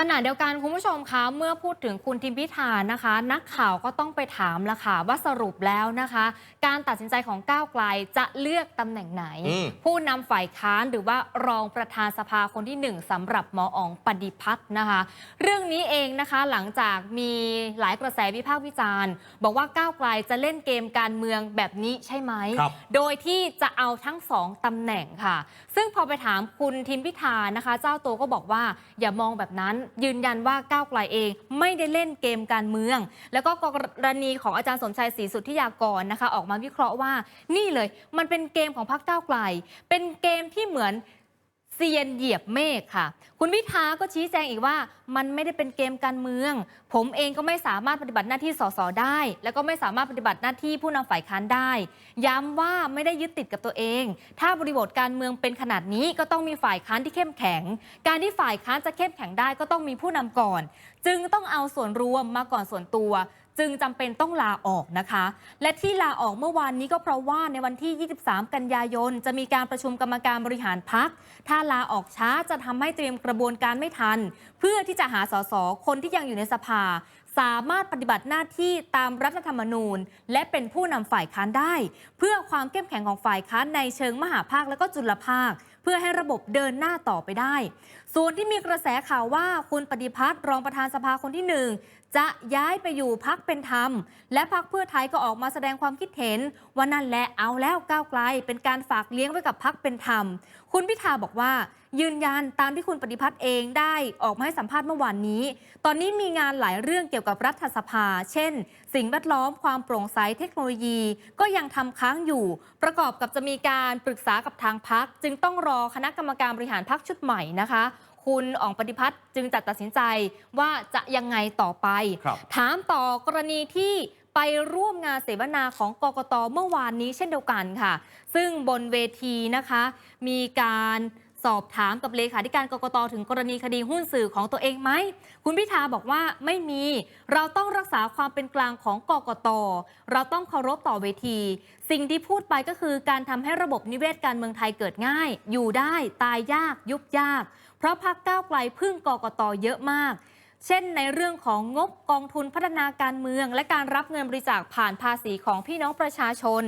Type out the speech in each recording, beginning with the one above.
ขณะเดียวกันคุณผู้ชมคะเมื่อพูดถึงคุณทิมพิธานะคะ นักข่าวก็ต้องไปถามละค่ะว่าสรุปแล้วนะคะ การตัดสินใจของก้าวไกลจะเลือกตำแหน่งไหนอืมผู้นำฝ่ายค้านหรือว่ารองประธานสภาคนที่หนึ่งสำหรับหมออ๋องปฏิพัฒน์นะคะ เรื่องนี้เองนะคะหลังจากมีหลายกระแสวิพากษ์วิจารณ์ บอกว่าก้าวไกลจะเล่นเกมการเมืองแบบนี้ใช่ไหมครับโดยที่จะเอาทั้งสองตำแหน่งค่ะ ซึ่งพอไปถามคุณทิมพิธานะคะ เจ้าตัวก็บอกว่าอย่ามองแบบนั้นยืนยันว่าก้าวไกลเอง ไม่ได้เล่นเกมการเมือง แล้วก็กรณีของอาจารย์สมชัยศรีสุทธิยากรนะคะ ออกมาวิเคราะห์ว่า นี่เลย มันเป็นเกมของพรรคก้าวไกล เป็นเกมที่เหมือน เซียนเหยียบเมฆค่ะ คุณพิธาก็ชี้แจงอีกว่ามันไม่ได้เป็นเกมการเมือง ผมเองก็ไม่สามารถปฏิบัติหน้าที่สสได้ แล้วก็ไม่สามารถปฏิบัติหน้าที่ผู้นำฝ่ายค้านได้ ย้ำว่าไม่ได้ยึดติดกับตัวเอง ถ้าบริบทการเมืองเป็นขนาดนี้ก็ต้องมีฝ่ายค้านที่เข้มแข็ง การที่ฝ่ายค้านจะเข้มแข็งได้ก็ต้องมีผู้นำก่อน จึงต้องเอาส่วนรวมมาก่อนส่วนตัว จึงจำเป็นต้องลาออกนะคะ และที่ลาออกเมื่อวานนี้ก็เพราะว่าในวันที่ 23 กันยายน จะมีการประชุมกรรมการบริหารพัก ถ้าลาออกช้าจะทำให้เตรียมกระบวนการไม่ทัน เพื่อที่จะหาสสคนที่ยังอยู่ในสภา สามารถปฏิบัติหน้าที่ตามรัฐธรรมนูญ และเป็นผู้นำฝ่ายค้านได้ เพื่อความเข้มแข็งของฝ่ายค้านในเชิงมหาภาคและก็จุลภาคเพื่อให้ระบบเดินหน้าต่อไปได้ ส่วนที่มีกระแสข่าวว่าคุณปฏิพัฒน์รองประธานสภาคนที่หนึ่ง จะย้ายไปอยู่พักเป็นธรรม และพักเพื่อไทยก็ออกมาแสดงความคิดเห็นว่านั่นแหละเอาแล้วก้าวไกล เป็นการฝากเลี้ยงไว้กับพักเป็นธรรม คุณพิธาบอกว่า ยืนยันตามที่คุณปฏิพัฒน์เองได้ออกมาให้สัมภาษณ์เมื่อวานนี้ ตอนนี้มีงานหลายเรื่องเกี่ยวกับรัฐสภา เช่น สิ่งแวดล้อมความโปร่งใสเทคโนโลยี ก็ยังทำค้างอยู่ ประกอบกับจะมีการปรึกษากับทางพัก จึงต้องรอคณะกรรมการบริหารพักชุดใหม่นะคะ คุณอ๋องปฏิพัฒน์จึงจัดตัดสินใจว่าจะยังไงต่อไปครับถามต่อกรณีที่ไปร่วมงานเสวนาของกกตเมื่อวานนี้เช่นเดียวกันค่ะ ซึ่งบนเวทีนะคะ มีการ สอบถามกับเลขาธิการกกตถึงกรณีคดีหุ้นสื่อของตัวเองไหม คุณพิธาบอกว่าไม่มี เราต้องรักษาความเป็นกลางของกกต เราต้องเคารพต่อเวที สิ่งที่พูดไปก็คือการทำให้ระบบนิเวศการเมืองไทยเกิดง่าย อยู่ได้ ตายยาก ยุบยาก เพราะพักก้าวไกลพึ่งกกตเยอะมาก เช่นในเรื่องของงบกองทุนพัฒนาการเมือง และการรับเงินบริจาคผ่านภาษีของพี่น้องประชาชน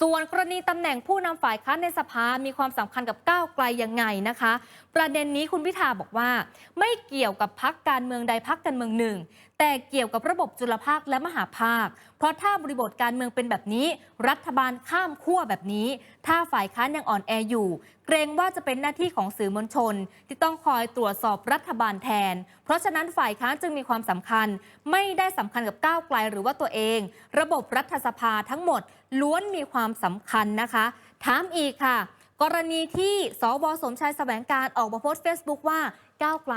ส่วนกรณีตำแหน่งผู้นำฝ่ายค้านในสภา มีความสำคัญกับก้าวไกลยังไงนะคะ ประเด็นนี้คุณพิธาบอกว่า ไม่เกี่ยวกับพักการเมืองใดพักการเมืองหนึ่ง แต่เกี่ยวกับระบบจุลภาคและมหาภาค เพราะถ้าบริบทการเมืองเป็นแบบนี้ รัฐบาลข้ามขั้วแบบนี้ ถ้าฝ่ายค้านยังอ่อนแออยู่ เกรงว่าจะเป็นหน้าที่ของสื่อมวลชน ที่ต้องคอยตรวจสอบรัฐบาลแทน เพราะฉะนั้นฝ่ายค้านจึงมีความสำคัญ ไม่ได้สำคัญกับก้าวไกลหรือว่าตัวเอง ระบบรัฐสภาทั้งหมดล้วนมีความสำคัญนะคะ ถามอีกค่ะ กรณีที่สวสมชายแสวงการออกมาโพสต์เฟซบุ๊กว่าก้าวไกล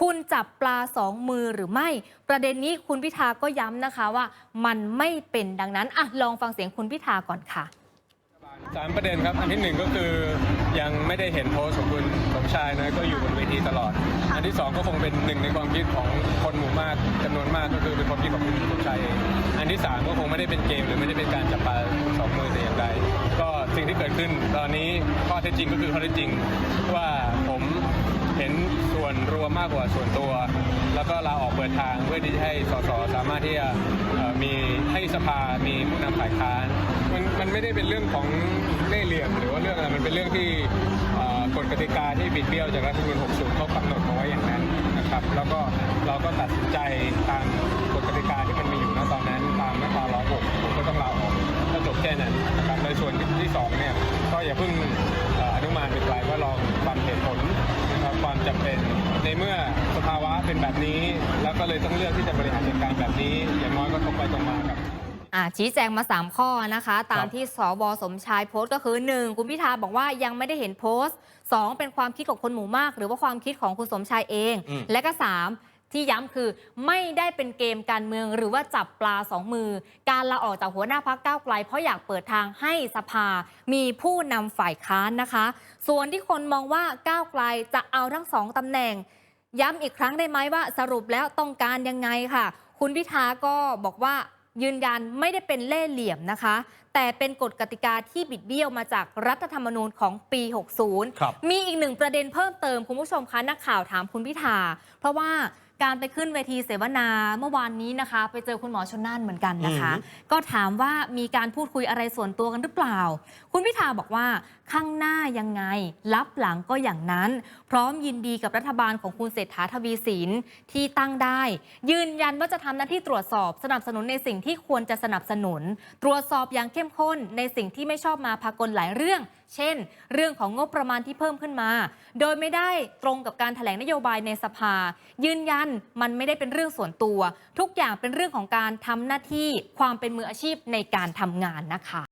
คุณจับปลาสองมือหรือไม่ ประเด็นนี้คุณพิธาก็ย้ำนะคะว่า มันไม่เป็นดังนั้นอะลองฟังเสียงคุณพิธาก่อนค่ะ สามประเด็นครับ อันที่หนึ่งก็คือยังไม่ได้เห็นโพสต์ของคุณสมชายนะก็อยู่บนเวทีตลอด อันที่สองก็คงเป็นหนึ่งในความคิดของคนหมู่มากจำนวนมากก็คือเป็นความคิดของคุณสมชายเองอันที่สามก็คงไม่ได้เป็นเกมหรือไม่ได้เป็นการจับปลาสองมือแต่อย่างใดก็สิ่งที่เกิดขึ้น ตอนนี้ข้อเท็จจริงก็คือข้อเท็จจริงว่าผมเห็นส่วนรวมมากกว่าส่วนตัว แล้วก็ลาออกเปิดทางเพื่อที่จะให้สสสามารถที่จะเอ่อมีให้สภามีผู้นำฝ่ายค้าน มันไม่ได้เป็นเรื่องของเล่ห์เหลี่ยม หรือว่าเรื่องอะไรมันเป็นเรื่องที่เอ่อกฎกติกาที่บิดเบี้ยวจากรัฐธรรมนูญ60เขากำหนดเอาไว้อย่างนั้นนะครับ แล้วก็เราก็ตัดสินใจตามกฎกติกาที่มันมีอยู่ณตอนนั้นตามมาตรา106ผมก็ต้องลาออกก็จบแค่นั้นนะครับในส่วนที่สองเนี่ยก็อย่าเพิ่งเอ่ออนุมานไปไกลว่าลองฟังเหตุผลนะครับความจำเป็นในเมื่อสภาวะเป็นแบบนี้ แล้วก็เลยต้องเลือกที่จะบริหารจัดการแบบนี้ อย่างน้อยก็ตรงไปตรงมากับ ชี้แจงมา 3 ข้อนะคะ ตามครับที่สวสมชายโพสต์ก็คือ 1 คุณพิธาบอกว่ายังไม่ได้เห็นโพสต์ 2 เป็นความคิดของคนหมู่มาก หรือว่าความคิดของคุณสมชายเองอืมและก็ 3ที่ย้ำคือไม่ได้เป็นเกมการเมืองหรือว่าจับปลาสองมือ การลาออกจากหัวหน้าพักก้าวไกล เพราะอยากเปิดทางให้สภา มีผู้นำฝ่ายค้านนะคะ ส่วนที่คนมองว่าก้าวไกลจะเอาทั้งสองตำแหน่ง ย้ำอีกครั้งได้ไหมว่าสรุปแล้วต้องการยังไงค่ะ คุณพิธาก็บอกว่า ยืนยันไม่ได้เป็นเล่ห์เหลี่ยมนะคะ แต่เป็นกฎกติกาที่บิดเบี้ยวมาจากรัฐธรรมนูญของปี 60ครับมีอีกหนึ่งประเด็นเพิ่มเติมคุณผู้ชมคะนักข่าวถามคุณพิธาเพราะว่าการไปขึ้นเวทีเสวนาเมื่อวานนี้นะคะ ไปเจอคุณหมอชนน่านเหมือนกันนะคะอืมก็ถามว่ามีการพูดคุยอะไรส่วนตัวกันหรือเปล่า คุณพิธาบอกว่าข้างหน้ายังไง รับหลังก็อย่างนั้น พร้อมยินดีกับรัฐบาลของคุณเศรษฐาทวีสินที่ตั้งได้ ยืนยันว่าจะทำหน้าที่ตรวจสอบสนับสนุนในสิ่งที่ควรจะสนับสนุน ตรวจสอบอย่างเข้มข้นในสิ่งที่ไม่ชอบมาพากลหลายเรื่อง เช่น เรื่องของงบประมาณที่เพิ่มขึ้นมา โดยไม่ได้ตรงกับการแถลงนโยบายในสภา ยืนยันมันไม่ได้เป็นเรื่องส่วนตัว ทุกอย่างเป็นเรื่องของการทำหน้าที่ความเป็นมืออาชีพในการทำงานนะคะ